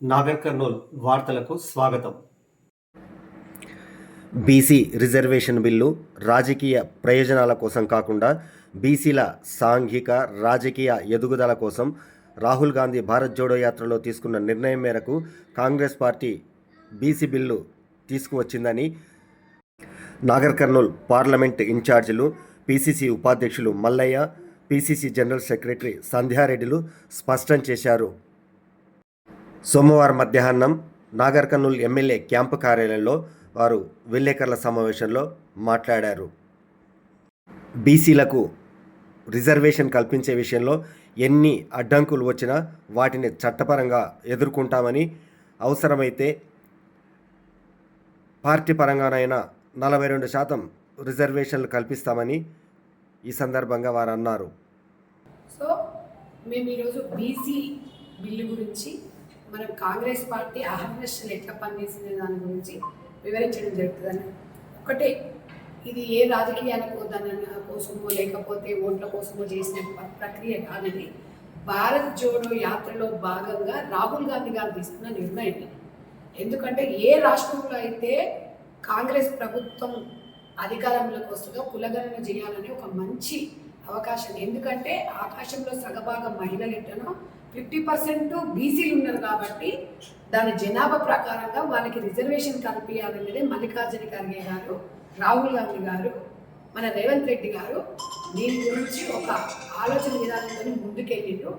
నాగర్ కర్నూల్ వార్తలకు స్వాగతం. BC reservation bill రాజకీయ ప్రయోజనాల కోసం కాకుండా బీసీల సాంఘిక రాజకీయ ఎదుగుదల కోసం రాహుల్ గాంధీ భారత్ జోడో యాత్రలో తీసుకున్న నిర్ణయం మేరకు కాంగ్రెస్ పార్టీ బీసీ బిల్లు తీసుకువచ్చిందని నాగర్ కర్నూల్ పార్లమెంట్ ఇన్ఛార్జీలు పీసీసీ ఉపాధ్యక్షులు మల్లయ్య పీసీసీ జనరల్ సెక్రటరీ సంధ్యారెడ్డిలు స్పష్టం చేశారు. సోమవారం మధ్యాహ్నం నాగర్ కర్నూల్ ఎమ్మెల్యే క్యాంపు కార్యాలయంలో వారు విలేకరుల సమావేశంలో మాట్లాడారు. బీసీలకు రిజర్వేషన్ కల్పించే విషయంలో ఎన్ని అడ్డంకులు వచ్చినా వాటిని చట్టపరంగా ఎదుర్కొంటామని అవసరమైతే పార్టీ పరంగానైనా నలభై రెండు శాతం రిజర్వేషన్లు కల్పిస్తామని ఈ సందర్భంగా వారు అన్నారు. సో మేము ఈరోజు బీసీ బిల్లు గురించి మనం కాంగ్రెస్ పార్టీ అహర్నిశలు ఎట్లా పనిచేసింది దాని గురించి వివరించడం జరుగుతుందని. ఒకటే ఇది ఏ రాజకీయాలకు దాని కోసమో లేకపోతే ఓట్ల కోసమో చేసిన ప్రక్రియ కాదని భారత్ జోడో యాత్రలో భాగంగా రాహుల్ గాంధీ గారు తీసుకున్న నిర్ణయం ఎందుకంటే ఏ రాష్ట్రంలో అయితే కాంగ్రెస్ ప్రభుత్వం అధికారంలోకి వస్తుందో కులగణన చేయాలని ఒక మంచి అవకాశం. ఎందుకంటే ఆకాశంలో సగభాగం మహిళలు ఎట్టనో ఫిఫ్టీ పర్సెంట్ బీసీలు ఉన్నారు కాబట్టి దాని జనాభా ప్రకారంగా వాళ్ళకి రిజర్వేషన్ కల్పించాలనేది మల్లికార్జున ఖర్గే గారు రాహుల్ గాంధీ గారు మన రేవంత్ రెడ్డి గారు. దీని గురించి ఒక ఆలోచన విధానంతో ముందుకెళ్ళిండు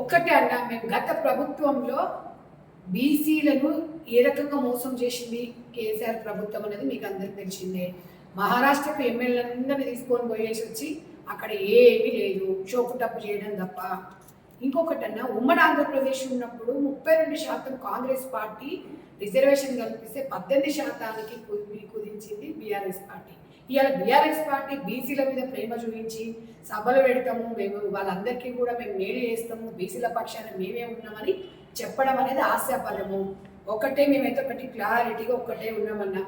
ఒక్కటే అన్నా మేము గత ప్రభుత్వంలో బీసీలను ఏ రకంగా మోసం చేసింది కేసీఆర్ ప్రభుత్వం అనేది మీకు అందరికి తెలిసిందే. మహారాష్ట్రకు ఎమ్మెల్యేలందరినీ తీసుకొని పోయేసి వచ్చి అక్కడ ఏమీ లేదు. షోపు టప్పు చేయడం తప్ప. ఇంకొకటన్నా ఉమ్మడి ఆంధ్రప్రదేశ్ ఉన్నప్పుడు ముప్పై రెండు శాతం కాంగ్రెస్ పార్టీ రిజర్వేషన్ కల్పిస్తే పద్దెనిమిది శాతానికి కుదించింది బీఆర్ఎస్ పార్టీ. ఇవాళ బీఆర్ఎస్ పార్టీ బీసీల మీద ప్రేమ చూపించి సభలు పెడతాము మేము వాళ్ళందరికీ కూడా మేము మేలు చేస్తాము బీసీల పక్షాన మేమే ఉన్నామని చెప్పడం అనేది ఆశాపదము ఒకటే మేమైతే ఒకటి క్లారిటీగా ఒక్కటే ఉన్నామన్నా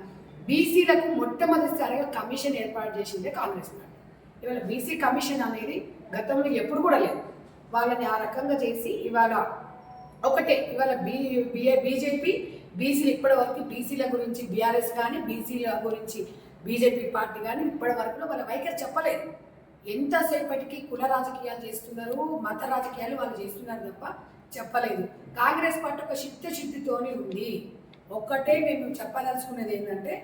బీసీలకు మొట్టమొదటిసారిగా కమిషన్ ఏర్పాటు చేసిందే కాంగ్రెస్ పార్టీ. ఇవాళ బీసీ కమిషన్ అనేది గతంలో ఎప్పుడు కూడా లేదు. వాళ్ళని ఆ రకంగా చేసి ఇవాళ ఒకటే ఇవాళ బీ బిఏ బీజేపీ బీసీలు ఇప్పటి వరకు బీసీల గురించి బీఆర్ఎస్ కానీ బీసీల గురించి బీజేపీ పార్టీ కానీ ఇప్పటి వరకు వాళ్ళ వైఖరి చెప్పలేదు. ఎంతసేపటికి కుల రాజకీయాలు చేస్తున్నారు మత రాజకీయాలు వాళ్ళు చేస్తున్నారు తప్ప చెప్పలేదు. కాంగ్రెస్ పార్టీ ఒక చిత్తశుద్ధితోని ఉంది. ఒక్కటే మేము చెప్పదలుచుకున్నది ఏంటంటే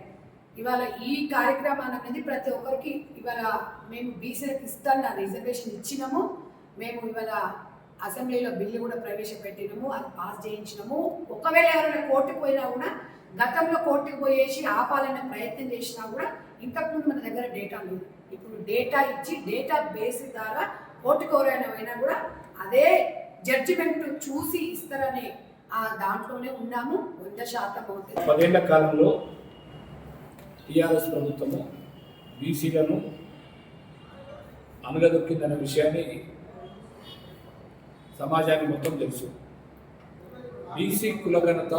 ఇవాళ ఈ కార్యక్రమాన్ని అనేది ప్రతి ఒక్కరికి ఇవాళ మేము బీసీలకు ఇస్తాను రిజర్వేషన్ ఇచ్చినాము. మేము ఇవాళ అసెంబ్లీలో బిల్లు కూడా ప్రవేశపెట్టినాము అది పాస్ చేయించినాము. ఒకవేళ ఎవరైనా కోర్టుకు పోయినా కూడా గతంలో కోర్టుకు పోయేసి ఆపాలనే ప్రయత్నం చేసినా కూడా ఇంతకుముందు మన దగ్గర డేటా లేదు. ఇప్పుడు డేటా ఇచ్చి డేటా బేస్ ద్వారా కోర్టుకు ఎవరైనా పోయినా కూడా అదే జడ్జిమెంట్ చూసి ఇస్తారనే ఆ దాంట్లోనే ఉన్నాము. వంద శాతం అవుతుంది. పదేళ్ళ కాలంలో టీఆర్ఎస్ ప్రభుత్వము బీసీలను అనగదొక్కిందనే విషయాన్ని సమాజానికి మొత్తం తెలుసు. బీసీ కులగణత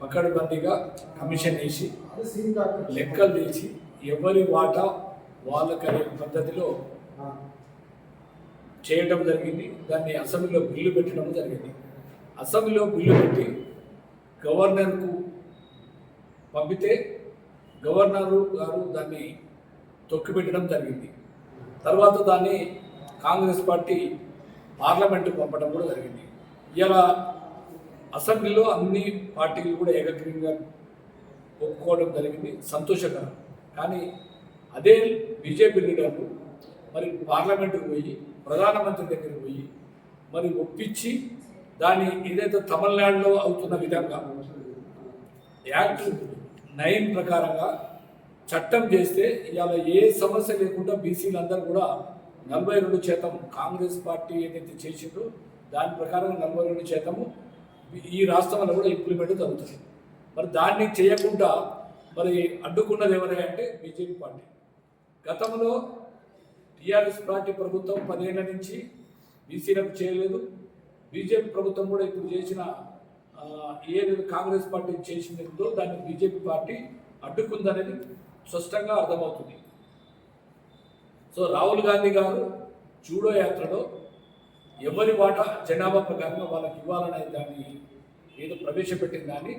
పకడ్బందీగా కమిషన్ వేసి లెక్కలు తీసి ఎవరి వాటా వాళ్ళకనే పద్ధతిలో చేయటం జరిగింది. దాన్ని అసెంబ్లీలో బిల్లు పెట్టడం జరిగింది. అసెంబ్లీలో బిల్లు పెట్టి గవర్నర్కు పంపితే గవర్నరు గారు దాన్ని తొక్కిపెట్టడం జరిగింది. తర్వాత దాన్ని కాంగ్రెస్ పార్టీ పార్లమెంటుకు పంపడం కూడా జరిగింది. ఇలా అసెంబ్లీలో అన్ని పార్టీలు కూడా ఏకగ్రీవంగా ఒప్పుకోవడం జరిగింది. సంతోషకరం. కానీ అదే బీజేపీ లీడర్లు మరి పార్లమెంటుకు పోయి ప్రధానమంత్రి దగ్గరికి పోయి మరి ఒప్పించి దాన్ని ఏదైతే తమిళనాడులో అవుతున్న విధంగా యాక్ట్ నైన్ ప్రకారంగా చట్టం చేస్తే ఇవాళ ఏ సమస్య లేకుండా బీసీలందరూ కూడా నలభై రెండు శాతం కాంగ్రెస్ పార్టీ ఏదైతే చేసిందో దాని ప్రకారం నలభై రెండు శాతము ఈ రాష్ట్రంలో కూడా ఇంప్లిమెంట్ జరుగుతుంది. మరి దాన్ని చేయకుండా మరి అడ్డుకున్నది ఎవరే అంటే బీజేపీ పార్టీ. గతంలో టీఆర్ఎస్ పార్టీ ప్రభుత్వం పదిహేనుల నుంచి బీసీలకు చేయలేదు. బీజేపీ ప్రభుత్వం కూడా ఇప్పుడు చేసిన ఏదైతే కాంగ్రెస్ పార్టీ చేసిందో దాన్ని బీజేపీ పార్టీ అడ్డుకుందనేది స్పష్టంగా అర్థమవుతుంది. సో రాహుల్ గాంధీ గారు జూడో యాత్రలో ఎవరి వాటా జనాభా ప్రకారంగా వాళ్ళకి ఇవ్వాలనే దాన్ని ఏదో ప్రవేశపెట్టిన దాన్ని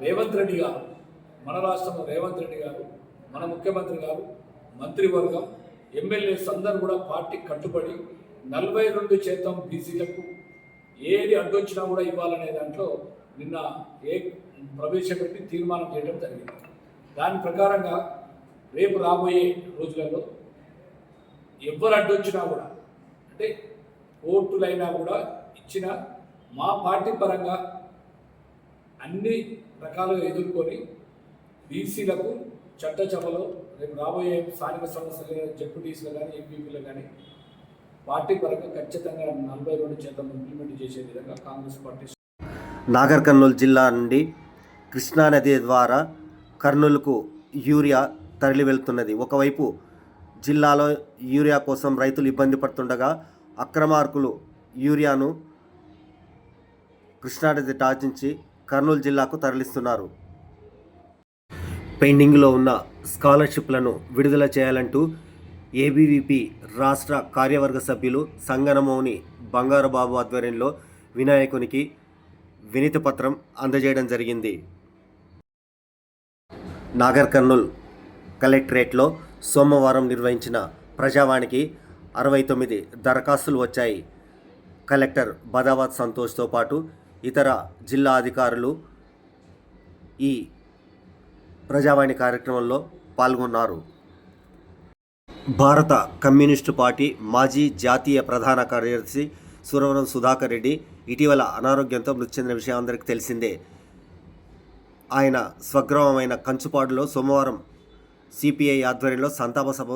రేవంత్ రెడ్డి గారు మన రాష్ట్రంలో రేవంత్ రెడ్డి గారు మన ముఖ్యమంత్రి గారు మంత్రివర్గం ఎమ్మెల్యేస్ అందరూ కూడా పార్టీ కట్టుబడి నలభై రెండు శాతం బీసీలకు ఏది అడ్డొచ్చినా కూడా ఇవ్వాలనే దాంట్లో నిన్న ఏ ప్రవేశపెట్టి తీర్మానం చేయడం జరిగింది. దాని ప్రకారంగా రేపు రాబోయే రోజులలో ఎవరు అడ్డొచ్చినా కూడా అంటే కోర్టులైనా కూడా ఇచ్చిన మా పార్టీ పరంగా అన్ని రకాలుగా ఎదుర్కొని బీసీలకు చట్టసభలో రేపు రాబోయే స్థానిక సంస్థలు జెడ్పీటీసీలు కానీ ఎంపీపీలో కానీ పార్టీ పరంగా ఖచ్చితంగా నలభై రెండు శాతం ఇంప్లిమెంట్ చేసే విధంగా కాంగ్రెస్ పార్టీ నాగర్ కర్నూలు జిల్లా నుండి కృష్ణానది ద్వారా కర్నూలుకు యూరియా తరలి వెళ్తున్నది ఒకవైపు జిల్లాలో యూరియా కోసం రైతులు ఇబ్బంది పడుతుండగా అక్రమార్కులు యూరియాను కృష్ణానది టాచించి కర్నూలు జిల్లాకు తరలిస్తున్నారు. పెండింగ్లో ఉన్న స్కాలర్షిప్లను విడుదల చేయాలంటూ ఏబీవీపీ రాష్ట్ర కార్యవర్గ సభ్యులు సంగనమౌని బంగారబాబు ఆధ్వర్యంలో వినాయకునికి వినతి పత్రం అందజేయడం జరిగింది. నాగర్ కర్నూల్ కలెక్టరేట్లో సోమవారం నిర్వహించిన ప్రజావాణికి అరవై తొమ్మిది దరఖాస్తులు వచ్చాయి. కలెక్టర్ బదావత్ సంతోష్తో పాటు ఇతర జిల్లా అధికారులు ఈ ప్రజావాణి కార్యక్రమంలో పాల్గొన్నారు. భారత కమ్యూనిస్టు పార్టీ మాజీ జాతీయ ప్రధాన కార్యదర్శి సురవరం సుధాకర్ రెడ్డి ఇటీవల అనారోగ్యంతో మృతి చెందిన విషయం అందరికీ తెలిసిందే. ఆయన స్వగ్రామమైన కంచుపాడులో సోమవారం సిపిఐ ఆధ్వర్యంలో సంతాప సభ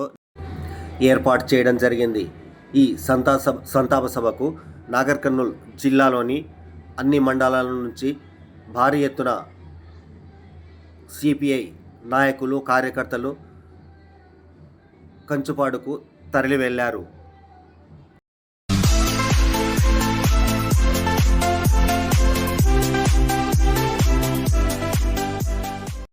ఏర్పాటు చేయడం జరిగింది. ఈ సంతా సభ సంతాప సభకు నాగర్ కర్నూల్ జిల్లాలోని అన్ని మండలాల నుంచి భారీ ఎత్తున సిపిఐ నాయకులు కార్యకర్తలు కంచుపాడుకు తరలి వెళ్ళారు